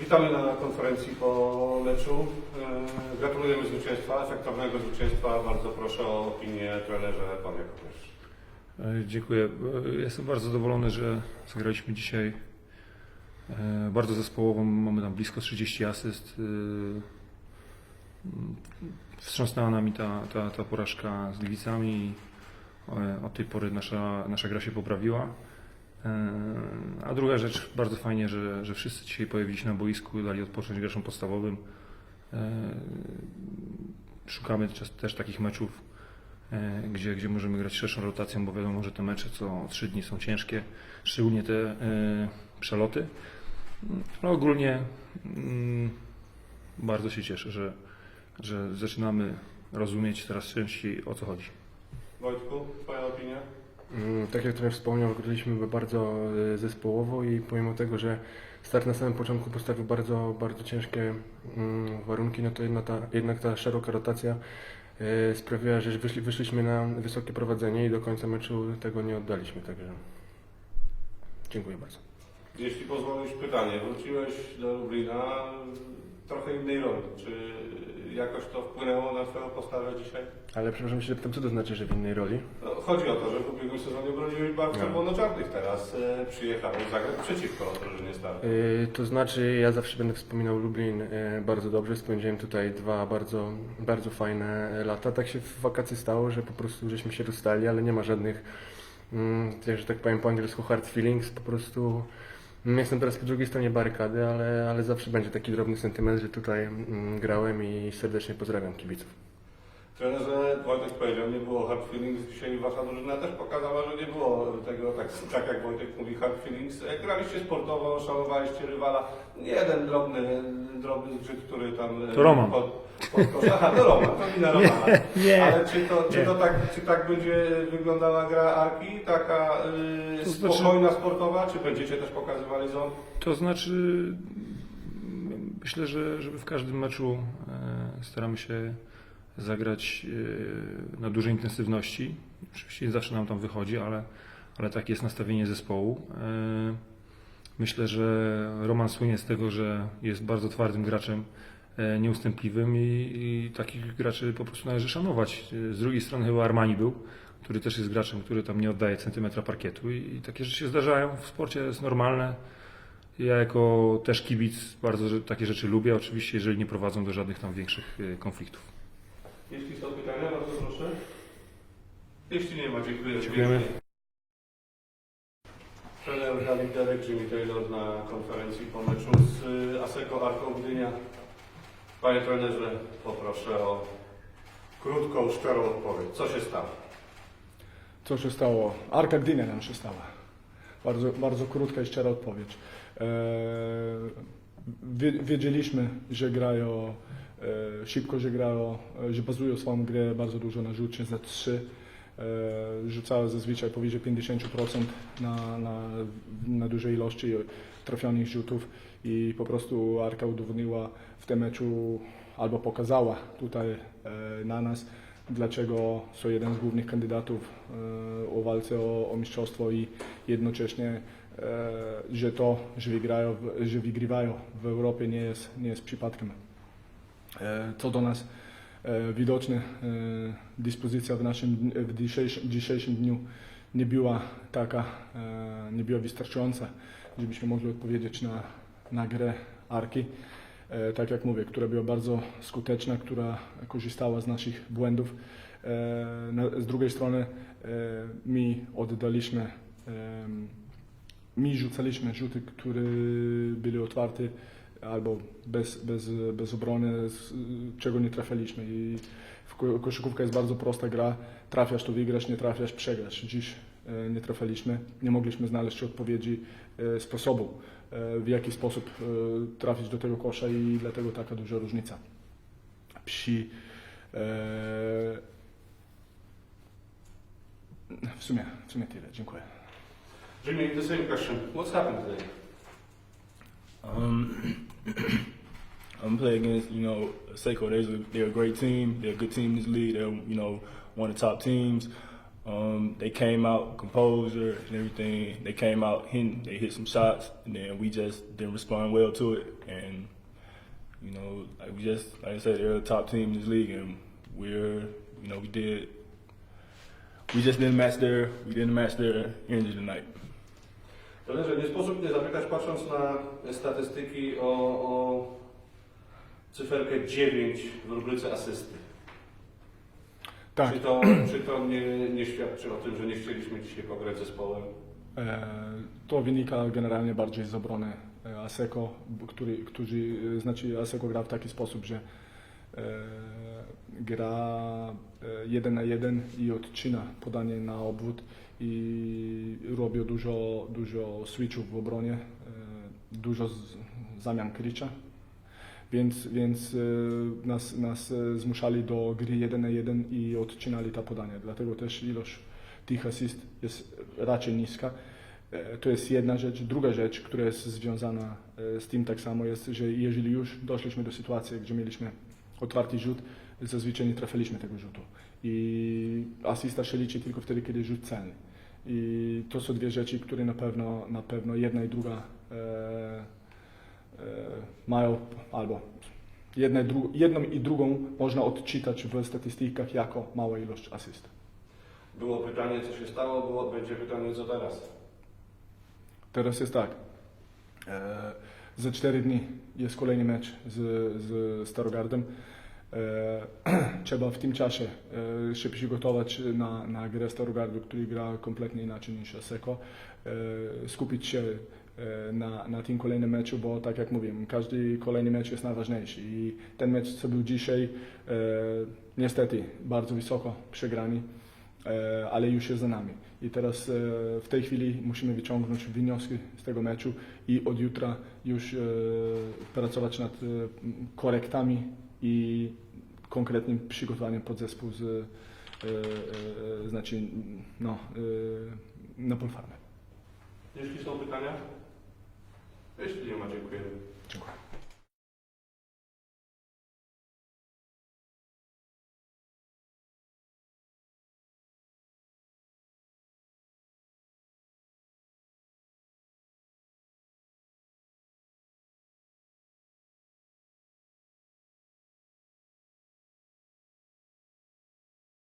Witamy na konferencji po meczu. E, Gratulujemy zwycięstwa, efektownego zwycięstwa. Bardzo proszę o opinię trenerze, pan jako. E, Dziękuję. E, Jestem bardzo zadowolony, że zagraliśmy dzisiaj bardzo zespołowo. Mamy tam blisko 30 asyst. Wstrząsnęła nami ta, ta, ta porażka z Gliwicami od tej pory nasza, nasza gra się poprawiła. A druga rzecz, bardzo fajnie, że, że wszyscy dzisiaj pojawili się na boisku, dali odpocząć graczom podstawowym. E, Szukamy też, takich meczów, e, gdzie, gdzie możemy grać szerszą rotacją, bo wiadomo, że te mecze co trzy dni są ciężkie, szczególnie te e, przeloty. Ale ogólnie mm, bardzo się cieszę, że, że zaczynamy rozumieć coraz częściej o co chodzi. Wojtku, twoja opinia? Mm, Tak jak trener wspomniał, graliśmy bardzo e, zespołowo i pomimo tego, że start na samym początku postawił bardzo, bardzo ciężkie mm, warunki, no to jedna ta, jednak ta szeroka rotacja e, sprawiła, że wyszli, wyszliśmy na wysokie prowadzenie i do końca meczu tego nie oddaliśmy, także dziękuję bardzo. Jeśli pozwolisz pytanie, wróciłeś do Lublina trochę innej roli. Czy jakoś to wpłynęło na twoją postawę dzisiaj? Ale przepraszam się, zapytam, co to znaczy, że w innej roli? No, chodzi o to, że w ubiegłym sezonie broniłeś barw No. czerwono-czarnych. Teraz e, przyjechałeś zagrać przeciwko drużynie Star. E, To znaczy, ja zawsze będę wspominał Lublin e, bardzo dobrze. Spędziłem tutaj dwa bardzo, bardzo fajne lata. Tak się w wakacje stało, że po prostu żeśmy się rozstali, ale nie ma żadnych, mm, że tak powiem po angielsku, hard feelings. Po prostu jestem teraz po drugiej stronie barykady, ale, ale zawsze będzie taki drobny sentyment, że tutaj mm, grałem i serdecznie pozdrawiam kibiców. Trenerze Wojtek powiedział, nie było hard feelings. Dzisiaj wasza drużyna też pokazała, że nie było tego, tak, tak jak Wojtek mówi, hard feelings. E, Graliście sportowo, szanowaliście rywala. Nie jeden drobny, drobny zgrzyt, który tam... e, To Roman. Pod. Aha, to Roman, to wina Romana. nie, Ale czy to, czy, nie. to tak, czy tak będzie wyglądała gra Arki? Taka y, To znaczy- spokojna, sportowa? Czy będziecie też pokazywali ząb? To znaczy, myślę, że żeby w każdym meczu e, staramy się zagrać e, na dużej intensywności. Oczywiście nie zawsze nam tam wychodzi, ale, ale takie jest nastawienie zespołu. E, Myślę, że Roman słynie z tego, że jest bardzo twardym graczem, nieustępliwym i, i takich graczy po prostu należy szanować. E, Z drugiej strony chyba Armani był, który też jest graczem, który tam nie oddaje centymetra parkietu i, i takie rzeczy się zdarzają. W sporcie jest normalne. Ja jako też kibic bardzo takie rzeczy lubię, oczywiście jeżeli nie prowadzą do żadnych tam większych e, konfliktów. Jeśli są pytania, bardzo proszę. Jeśli nie ma, dziękuję. Dziękujemy. Trener Dawid Derek, Jimmy Taylor na konferencji po meczu z Aseko Arką Gdynia. Panie trenerze, poproszę o krótką, szczerą odpowiedź. Co się stało? Co się stało? Arka Gdynia nam się stała. Bardzo, bardzo krótka i szczera odpowiedź. Wie- wiedzieliśmy, że grają e, szybko, że grają, e, że bazują swoją grę bardzo dużo na rzucie za trzy. E, rzucają zazwyczaj powyżej 50% na, na, na dużej ilości trafionych rzutów i po prostu Arka udowodniła w tym meczu albo pokazała tutaj e, na nas, dlaczego są jeden z głównych kandydatów e, o walce o, o mistrzostwo i jednocześnie, e, że to, że, wygrają, że wygrywają w Europie nie jest, nie jest przypadkiem. Co do nas widoczne, dyspozycja w naszym w dzisiejszym, dzisiejszym dniu nie była taka, e, nie była wystarczająca, żebyśmy mogli odpowiedzieć na, na grę Arki. E, tak jak mówię, która była bardzo skuteczna, która korzystała z naszych błędów. E, z drugiej strony my oddaliśmy, my rzucaliśmy rzuty, które były otwarte albo bez, bez, bez obrony, czego nie trafiliśmy. I koszykówka jest bardzo prosta gra. Trafiasz, to wygrasz, nie trafiasz, przegrasz. Dziś nie trafiliśmy, nie mogliśmy znaleźć odpowiedzi, e, sposobu, e, w jaki sposób e, trafić do tego kosza i dlatego taka duża różnica. Przy e, w sumie, w sumie tyle. Dziękuję. Jimmy, the same question. What's happened today? Um, I'm playing against, you know, Seiko. They're a, they're a great team. They're a good team in this league. They're, you know, one of the top teams. Um, they came out composure and everything. They came out hitting. They hit some shots, and then we just didn't respond well to it. And you know, like we just like I said, they're the top team in this league, and we're you know we did. We just didn't match their we didn't match their energy tonight. Trenerze, nie sposób nie zapytać, patrząc na statystyki o, o cyferkę 9 w rubryce asysty. Tak, Czy to, czy to nie, nie świadczy o tym, że nie chcieliśmy dzisiaj pograć zespołem? e, to wynika generalnie bardziej z obrony e, Aseko, który, którzy, e, znaczy Aseko gra w taki sposób, że gra jeden na jeden i odcina podanie na obwód i robi dużo, dużo switchów w obronie, dużo zamian krycia. Więc, więc e, nas, nas e, zmuszali do gry jeden na jeden i odcinali te podania. Dlatego też ilość tych asyst jest raczej niska. E, To jest jedna rzecz. Druga rzecz, która jest związana e, z tym tak samo jest, że jeżeli już doszliśmy do sytuacji, gdzie mieliśmy otwarty rzut, zazwyczaj nie trafiliśmy tego rzutu. I asysta się liczy tylko wtedy, kiedy rzut celny. I to są dwie rzeczy, które na pewno, na pewno jedna i druga e, mają, albo jedna i dru, jedną i drugą można odczytać w statystykach jako mała ilość asyst. Było pytanie, co się stało, było, będzie pytanie, co teraz. Teraz jest tak. E, za cztery dni jest kolejny mecz z, z Starogardem. E, trzeba w tym czasie e, się przygotować na, na grę Starogardu, który gra kompletnie inaczej niż Aseko. E, skupić się e, na, na tym kolejnym meczu, bo tak jak mówiłem, każdy kolejny mecz jest najważniejszy i ten mecz, co był dzisiaj, e, niestety bardzo wysoko przegrani, e, ale już jest za nami. I teraz e, w tej chwili musimy wyciągnąć wnioski z tego meczu i od jutra już e, pracować nad e, korektami i konkretnym przygotowaniem pod zespół z, e, e, znaczy, no, e, na Polfarmę. Jeśli są pytania? Jeśli nie ma, dziękujemy. Dziękuję.